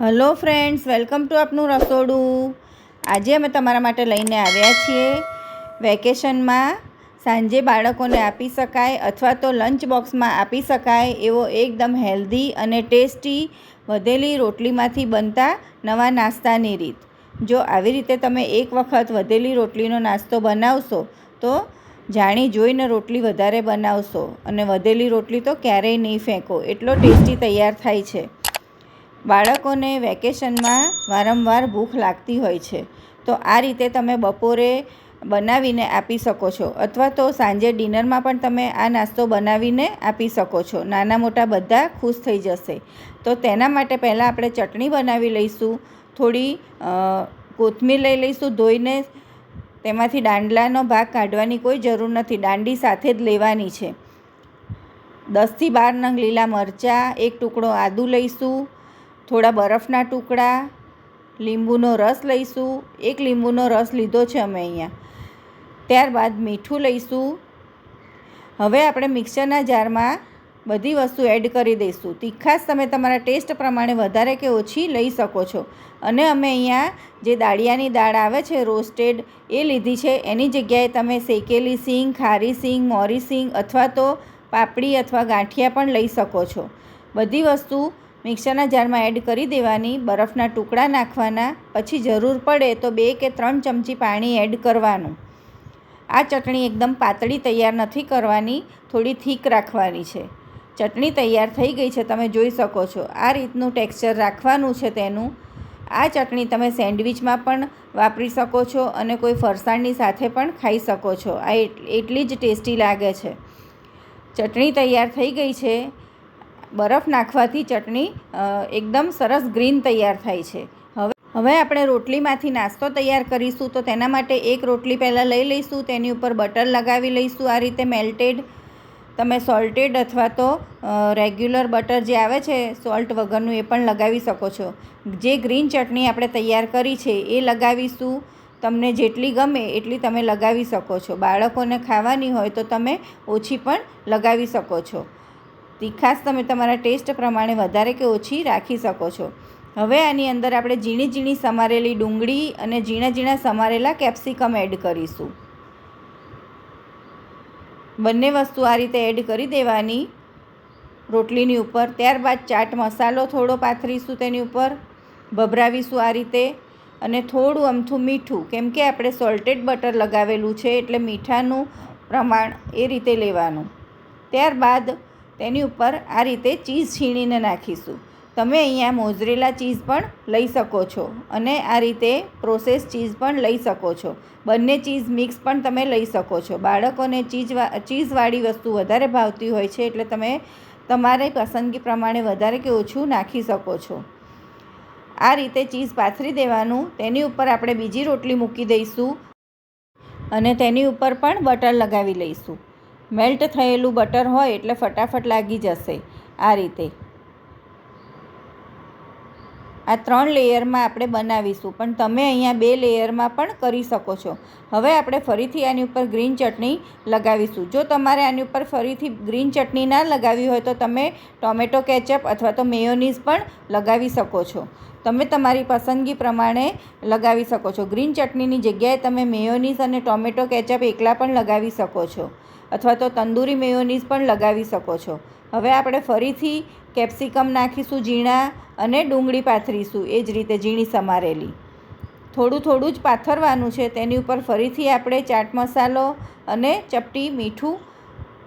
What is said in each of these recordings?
Hello friends, welcome to આપનું રસોડું. આજે અમે તમારા માટે લઈને આવ્યા છીએ વેકેશનમાં. સાંજે બાળકોને આપી શકાય અથવા તો લંચ બોક્સમાં આપી શકાય એવો એકદમ હેલ્ધી અને ટેસ્ટી વધેલી રોટલીમાંથી બનતા નવા નાસ્તાની રીત. જો આવી રીતે તમે એક વખત વધેલી રોટલીનો નાસ્તો બનાવશો, તો જાણી જોઈને રોટલી વધારે બનાવશો અને વધેલી રોટલી તો ક્યારેય નહીં ફેંકો. એટલો ટેસ્ટી તૈયાર થાય છે. બાળકોને વેકેશનમાં વારંવાર ભૂખ લાગતી હોય છે. તો આ રીતે તમે બપોરે બનાવીને આપી શકો છો. અથવા તો સાંજે ડિનરમાં પણ તમે આ નાસ્તો બનાવીને આપી શકો છો. નાના મોટા બધા ખુશ થઈ જશે. તો તેના માટે પહેલાં આપણે ચટણી બનાવી લઈશું. થોડી કોથમીર લઈ લઈશું ધોઈને. તેમાંથી દાંડલાનો ભાગ કાઢવાની કોઈ જરૂર નથી. દાંડી સાથે જ લેવાની છે. દસથી બાર નંગ લીલા મરચાં, એક ટુકડો આદું લઈશું. થોડા બરફના ટુકડા, લીંબુનો રસ લઈશું. એક લીંબુનો રસ લીધો છે અમે અહીંયા. ત્યારબાદ મીઠું લઈશું. હવે આપણે મિક્સરના જારમાં બધી વસ્તુ એડ કરી દઈશું. તીખાશ તમે તમારા ટેસ્ટ પ્રમાણે વધારે કે ઓછી લઈ શકો છો. અને અમે અહીંયા જે દાળિયાની દાળ આવે છે, રોસ્ટેડ, એ લીધી છે. એની જગ્યાએ તમે શેકેલી સિંગ, ખારી સિંગ, મોરી સિંગ અથવા તો પાપડી અથવા ગાંઠિયા પણ લઈ શકો છો. બધી વસ્તુ મિક્સરના જારમાં એડ કરી દેવાની, બરફના ટુકડા નાખવાના, પછી જરૂર પડે તો બે કે ત્રણ ચમચી પાણી એડ કરવાનું. આ ચટણી એકદમ પાતળી તૈયાર નથી કરવાની, થોડી થીક રાખવાની છે. ચટણી તૈયાર થઈ ગઈ છે, તમે જોઈ શકો છો. આ રીતનું ટેક્સચર રાખવાનું છે તેનું. આ ચટણી તમે સેન્ડવિચમાં પણ વાપરી શકો છો અને કોઈ ફરસાણની સાથે પણ ખાઈ શકો છો. આ એટ- એટલી જ ટેસ્ટી લાગે છે. ચટણી તૈયાર થઈ ગઈ છે. બરફ નાખવાથી ચટણી એકદમ સરસ ગ્રીન તૈયાર થાય છે. હવે હવે આપણે રોટલીમાંથી નાસ્તો તૈયાર કરીશું તો તેના માટે એક રોટલી પહેલાં લઈ લઈશું, તેની ઉપર બટર લગાવી લઈશું આ રીતે મેલ્ટેડ. તમે સોલ્ટેડ અથવા તો રેગ્યુલર બટર જે આવે છે, સોલ્ટ વગરનું એ પણ લગાવી શકો છો. જે ગ્રીન ચટણી આપણે તૈયાર કરી છે એ લગાવીશું. તમને જેટલી ગમે એટલી તમે લગાવી શકો છો. બાળકોને ખાવાની હોય તો તમે ઓછી પણ લગાવી શકો છો. તીખાશ તમે તમારા ટેસ્ટ પ્રમાણે વધારે કે ઓછી રાખી શકો છો. હવે આની અંદર આપણે ઝીણી ઝીણી સમારેલી ડુંગળી અને ઝીણા ઝીણા સમારેલા કેપ્સિકમ એડ કરીશું. બંને વસ્તુ આ રીતે એડ કરી દેવાની રોટલીની ઉપર. ત્યારબાદ ચાટ મસાલો થોડો પાથરીશું તેની ઉપર. ભભરાવીશું આ રીતે અને થોડું અમથું મીઠું, કેમ કે આપણે સોલ્ટેડ બટર લગાવેલું છે એટલે મીઠાનું પ્રમાણ એ રીતે લેવાનું. ત્યારબાદ તેની ઉપર આ રીતે ચીઝ છીણીને નાખીશું. તમે અહીંયા મોઝરેલા ચીઝ પણ લઈ શકો છો અને આ રીતે પ્રોસેસ ચીઝ પણ લઈ શકો છો. બંને ચીઝ મિક્સ પણ તમે લઈ શકો છો. બાળકોને ચીઝ ચીઝવાળી વસ્તુ વધારે ભાવતી હોય છે એટલે તમે તમારી પસંદગી પ્રમાણે વધારે કે ઓછું નાખી શકો છો. આ રીતે ચીઝ પાથરી દેવાનું. તેની ઉપર આપણે બીજી રોટલી મૂકી દઈશું અને તેની ઉપર પણ બટર લગાવી લઈશું. મેલ્ટ થયેલું બટર હોય એટલે ફટાફટ લાગી જશે આ રીતે. આ ત્રણ લેયરમાં આપણે બનાવીશું, પણ તમે અહીંયા બે લેયરમાં પણ કરી શકો છો. હવે આપણે ફરીથી આની ઉપર ગ્રીન ચટણી લગાવીશું. જો તમારે આની ઉપર ફરીથી ગ્રીન ચટણી ના લગાવી હોય તો તમે ટોમેટો કેચઅપ અથવા તો મેયોનીઝ પણ લગાવી શકો છો. તમે તમારી પસંદગી પ્રમાણે લગાવી શકો છો. ગ્રીન ચટણીની જગ્યાએ તમે મેયોનીઝ અને ટોમેટો કેચઅપ એકલા પણ લગાવી શકો છો. અથવા તો તંદૂરી મેયોનીઝ પણ લગાવી શકો છો. હવે આપણે ફરીથી કેપ્સિકમ નાખીશું, ઝીણા અને ડુંગળી પાથરીશું, એ જ રીતે ઝીણી સમારેલી. થોડું થોડું જ પાથરવાનું છે, તેની ઉપર ફરીથી આપણે ચાટ મસાલો અને ચપટી મીઠું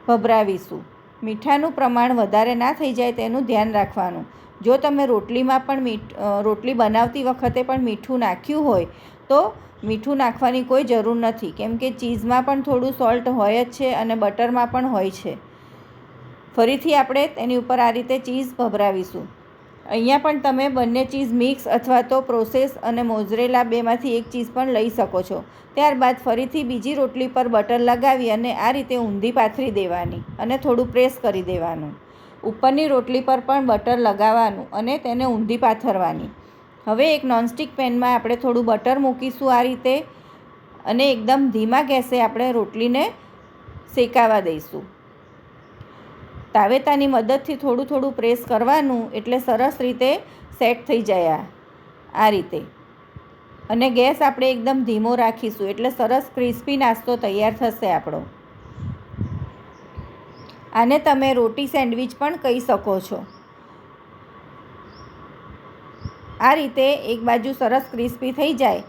ભભરાવીશું. મીઠાનું પ્રમાણ વધારે ના થઈ જાય તેનું ધ્યાન રાખવાનું. જો તમે રોટલીમાં પણ મીઠ રોટલી બનાવતી વખતે પણ મીઠું નાખ્યું હોય તો મીઠું નાખવાની કોઈ જરૂર નથી. કેમ કે ચીઝમાં પણ થોડું સોલ્ટ હોય જ છે અને બટરમાં પણ હોય છે. ફરીથી આપણે તેની ઉપર આ રીતે ચીઝ ભભરાવીશું. અહીંયા પણ તમે બંને ચીઝ મિક્સ અથવા તો પ્રોસેસ અને મોઝરેલા બેમાંથી એક ચીઝ પણ લઈ શકો છો. ત્યારબાદ ફરીથી બીજી રોટલી પર બટર લગાવી અને આ રીતે ઊંધી પાથરી દેવાની અને થોડું પ્રેસ કરી દેવાનું. ઉપરની રોટલી પર પણ બટર લગાવવાનું અને તેને ઊંધી પાથરવાની. હવે એક નોનસ્ટિક પેનમાં આપણે થોડું બટર મૂકીશું આ રીતે અને એકદમ ધીમા ગેસે આપણે રોટલીને શેકાવા દઈશું. તાવેતાની મદદથી થોડું થોડું પ્રેસ કરવાનું એટલે સરસ રીતે સેટ થઈ જાય આ રીતે. અને ગેસ આપણે એકદમ ધીમો રાખીશું એટલે સરસ ક્રિસ્પી નાસ્તો તૈયાર થશે આપણો. આને તમે રોટી સેન્ડવિચ પણ કહી શકો છો. આ રીતે એક બાજુ સરસ ક્રિસ્પી થઈ જાય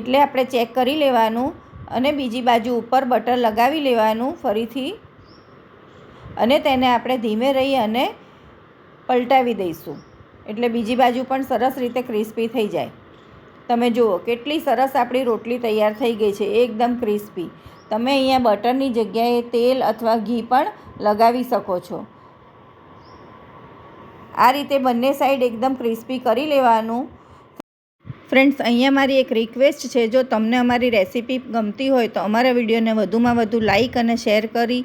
એટલે આપણે ચેક કરી લેવાનું અને બીજી બાજુ ઉપર બટર લગાવી લેવાનું ફરીથી. અને તેને આપણે ધીમે રહી અને પલટાવી દઈશું. એટલે બીજી બાજુ પણ સરસ રીતે ક્રિસ્પી થઈ જાય. તમે જુઓ કેટલી સરસ આપણી રોટલી તૈયાર થઈ ગઈ છે, એકદમ ક્રિસ્પી. તમે અહીંયા બટરની જગ્યાએ તેલ અથવા ઘી પણ લગાવી શકો છો. આ રીતે બંને સાઈડ એકદમ ક્રિસ્પી કરી લેવાનું. ફ્રેન્ડ્સ અહીંયા મારી એક રિક્વેસ્ટ છે, જો તમને અમારી રેસીપી ગમતી હોય તો અમારા વિડીયોને વધુમાં વધુ લાઇક અને શેર કરી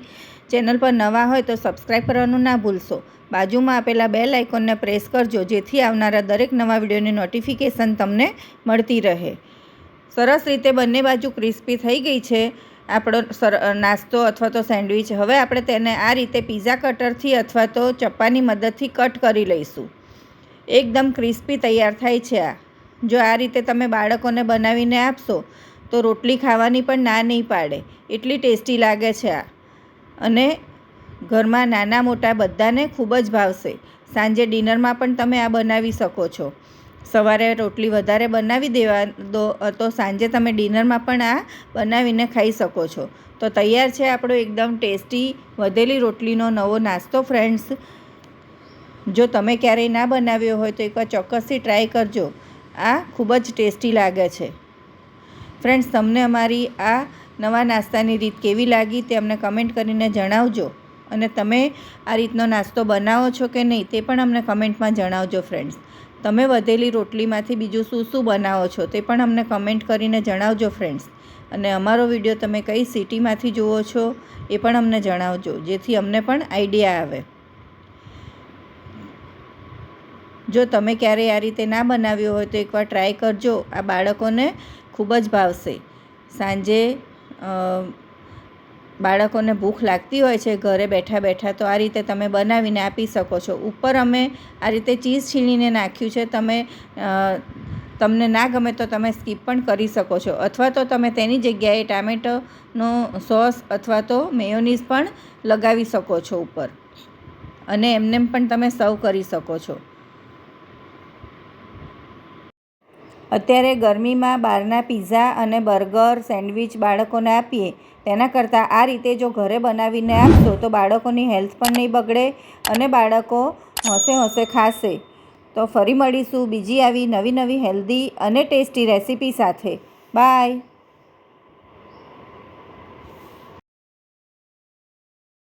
ચેનલ પર નવા હોય તો સબસ્ક્રાઈબ કરવાનું ના ભૂલશો. બાજુમાં આપેલા બેલ આઇકોનને પ્રેસ કરજો, જેથી આવનારા દરેક નવા વિડીયોની નોટિફિકેશન તમને મળતી રહે. સરસ રીતે બંને બાજુ ક્રિસ્પી થઈ ગઈ છે. આપણો સર નાસ્તો અથવા તો સેન્ડવિચ, હવે આપણે તેને આ રીતે પીઝા કટરથી અથવા તો ચપ્પાની મદદથી કટ કરી લઈશું. એકદમ ક્રિસ્પી તૈયાર થાય છે આ. જો આ રીતે તમે બાળકોને બનાવીને આપશો, તો રોટલી ખાવાની પણ ના નહીં પાડે. એટલી ટેસ્ટી લાગે છે આ. અને ઘરમાં નાના મોટા બધાને ખૂબ જ ભાવશે. સાંજે ડિનરમાં પણ તમે આ બનાવી શકો છો. સવારે રોટલી વધારે બનાવી દેવા દો, તો સાંજે તમે ડિનરમાં પણ આ બનાવીને ખાઈ શકો છો. તો તૈયાર છે આપણો એકદમ ટેસ્ટી વધેલી રોટલીનો નવો નાસ્તો, ફ્રેન્ડ્સ. જો તમે ક્યારેય ના બનાવ્યો હોય તો એકવાર ચોક્કસથી ટ્રાય કરજો. આ ખૂબ જ ટેસ્ટી લાગે છે. ફ્રેન્ડ્સ, તમને અમારી આ નવા નાસ્તાની રીત કેવી લાગી તે અમને કમેન્ટ કરીને જણાવજો. અને તમે આ રીતનો નાસ્તો બનાવો છો કે નહીં તે પણ અમને કમેન્ટમાં જણાવજો, ફ્રેન્ડ્સ. તમે વધેલી રોટલીમાંથી બીજું શું શું બનાવો છો તે પણ અમને કમેન્ટ કરીને જણાવજો ફ્રેન્ડ્સ અને અમારો વીડિયો તમે કઈ સિટીમાંથી જુઓ છો એ પણ અમને જણાવજો, જેથી અમને પણ આઈડિયા આવે. જો તમે ક્યારેય આ રીતે ના બનાવ્યો હોય તો એકવાર ટ્રાય કરજો, આ બાળકોને ખૂબ જ ભાવશે. સાંજે બાળકોને ભૂખ લાગતી હોય છે ઘરે બેઠા બેઠા, તો આ રીતે તમે બનાવીને આપી શકો છો. ઉપર અમે આ રીતે ચીઝ છીણીને નાખ્યું છે. તમે તમને ના ગમે તો તમે સ્કીપ પણ કરી શકો છો. અથવા તો તમે તેની જગ્યાએ ટામેટોનો સોસ અથવા તો મેયોનીઝ પણ લગાવી શકો છો ઉપર. અને એમને પણ તમે સર્વ કરી શકો છો. અત્યારે ગરમીમાં બહારના પીઝા અને બર્ગર, સેન્ડવિચ બાળકોને આપીએ તેના કરતાં આ રીતે જો ઘરે બનાવીને આપશો તો બાળકોની હેલ્થ પણ નહીં બગડે અને બાળકો હસે હસે ખાશે. તો ફરી મળીશું બીજી આવી નવી નવી હેલ્ધી અને ટેસ્ટી રેસીપી સાથે. બાય.